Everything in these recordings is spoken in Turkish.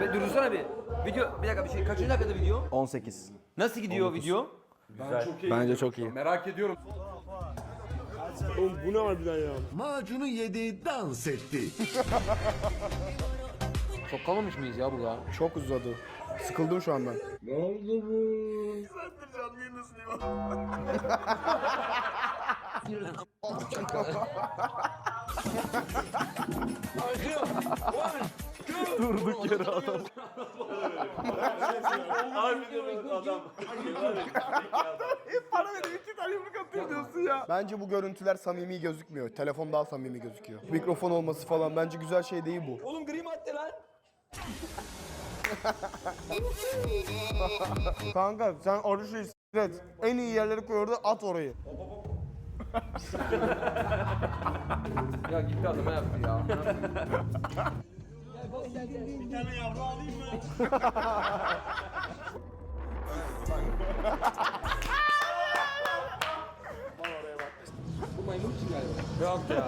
Be dursana bir. Video bir dakika bir şey kaçıncı dakikada video? 18. Nasıl gidiyor video? Bence çok iyi. Merak ediyorum. Macunu yedi dans etti. Çok kalmamış mıyız ya burada? Çok uzadı. Sıkıldım şu an ben. Durduk yere adam. Para verip iki tane yumruk atıyor diyorsun ya. Bence bu görüntüler samimi gözükmüyor. Telefon daha samimi gözüküyor. Mikrofon olması falan bence güzel şey değil bu. Oğlum gri madde lan. Kanka sen arı şeyi s**t. En iyi yerleri koy orada at orayı. Ya gitti adama yaptı ya. Bu maymun için galiba. Yok ya.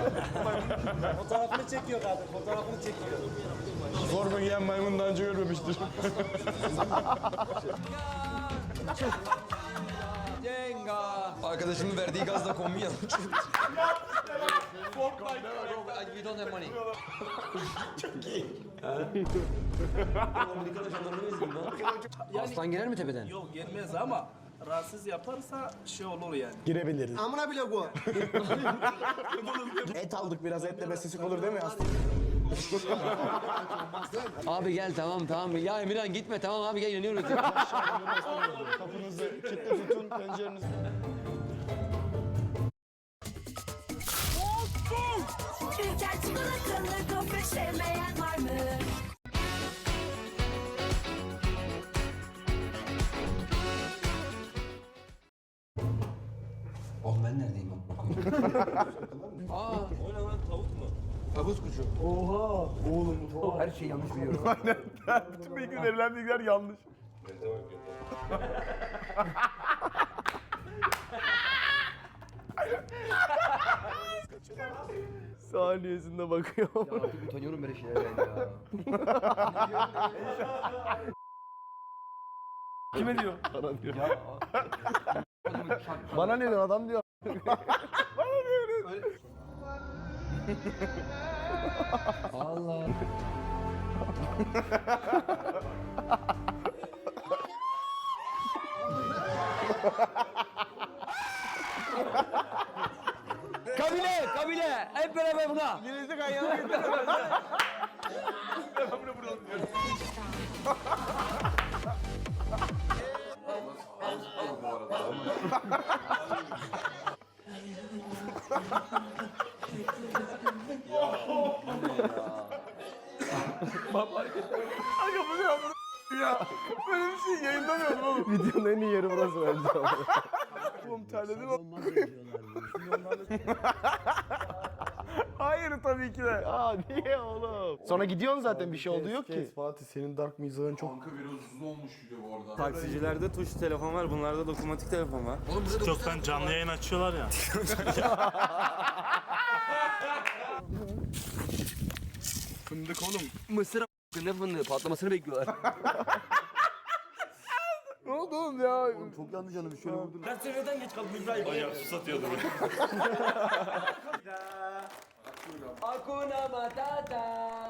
Forma giyen maymun daha önce görmemiştir. Cenga. Arkadaşımın verdiği gazla kombi yanmış. We don't have money. Aslan gelir mi tepeden? Yok gelmez ama rahatsız yaparsa şey olur yani. Girebiliriz. Amına bile bu. Et aldık biraz etle beslesek olur değil mi aslında? Abi gel tamam tamam. Ya Emirhan gitme tamam abi gel inanıyoruz. Kapınızı kilitli tutun pencerenizi. Çikolatalı gofret sevmeyen var mı? Oğlum ben neredeyim ben? Aa. O ne lan tavuk mu? Tavus kuşu. Oha. Oğlum bu Her şeyi yanlış biliyorum. Aynen. Bütün bilgi verilen bilgiler yanlış. Saniyesinde bakıyorum. ya artık utanıyorum böyle şeylerden ya. Kime diyor? Bana diyor. Ya. Bana ne diyor adam diyor. Allah. kabile, kabile. Hep beraber buna. Gelecek ayağına gitti. Kanka bu ne ya? Bu ne ya? Böyle bir şey yayınlamıyordum oğlum. Videonun en iyi yeri burası bence. Oğlum terledim ama. Hayır tabii ki de. Aa niye oğlum? Sonra gidiyorsun zaten bir şey oldu yok ki. Fatih senin dark mizahın çok Taksicilerde tuş telefon var, bunlarda dokunmatik telefon var. TikTok'tan canlı yayın açıyorlar ya. fındık oğlum. Mısır a- ne fındığı patlamasını bekliyorlar. Ne oldu oğlum ya? çok yanlış canım şöyle vurdun. Bayağı su satıyordu. Hakuna Matata.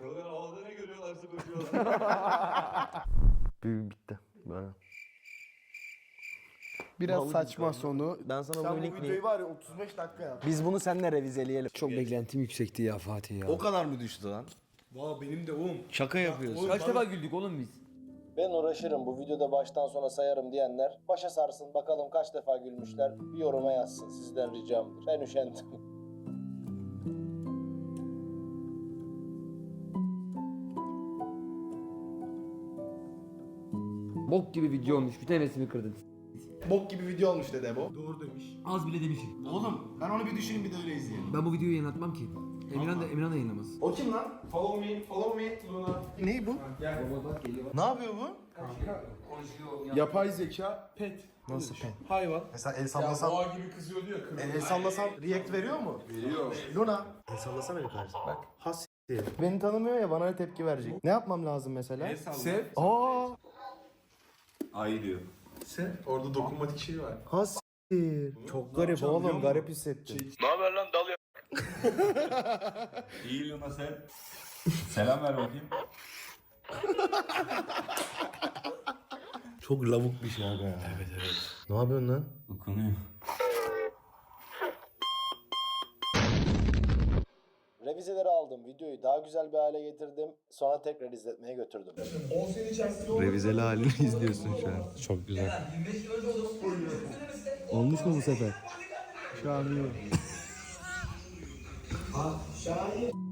Havada ne görüyorlarsa koşuyorlar. Bitti böyle. Biraz saçma sonu. Ben sana Sen bu bu link videoyu var ya 35 dakika yap. Biz bunu seninle revizeleyelim. Çok beklentim yüksekti ya Fatih ya. O kadar mı düştü lan? Valla benim de oğlum. Şaka yapıyorsun. Kaç defa güldük oğlum biz? Ben uğraşırım bu videoda baştan sona sayarım diyenler başa sarsın bakalım kaç defa gülmüşler bir yoruma yazsın sizden ricamdır. Ben üşendim. Bok gibi video olmuş. Bir tanesini kırdın. Bok gibi video olmuş dede bu. Az bile demişim. Oğlum ben onu bir düşüneyim bir de öyle izleyelim. Ben bu videoyu yayınlatmam ki. Emirhan da Emirhan da yayınlamaz. O kim lan? Follow me, follow me Luna. Ney bu? Ne yapıyor bu? Yapay zeka pet. Nasıl pet? Hayvan. Mesela el Ya sallasam, boğa gibi kızıyordu ya kırmızı. el sallasam react veriyor mu? Veriyor. Luna. El sallasana karşı. Bak. Has Beni tanımıyor ya bana ne tepki verecek. Ne yapmam lazım mesela? Sev. Aa, Ay diyor. Sev. Orada dokunmatik şey var. has Çok garip yapacağım oğlum, garip hissettim. İyi Luna sen. Selam ver bakayım. Çok lavuk bir şey aga ya. Evet evet. Ne yapıyorsun lan? Okunuyor. Revizeleri aldım. Videoyu daha güzel bir hale getirdim. Sonra tekrar izletmeye götürdüm. Revizeli halini izliyorsun şu an. Çok güzel. Olmuş mu bu sefer? Şu an iyi.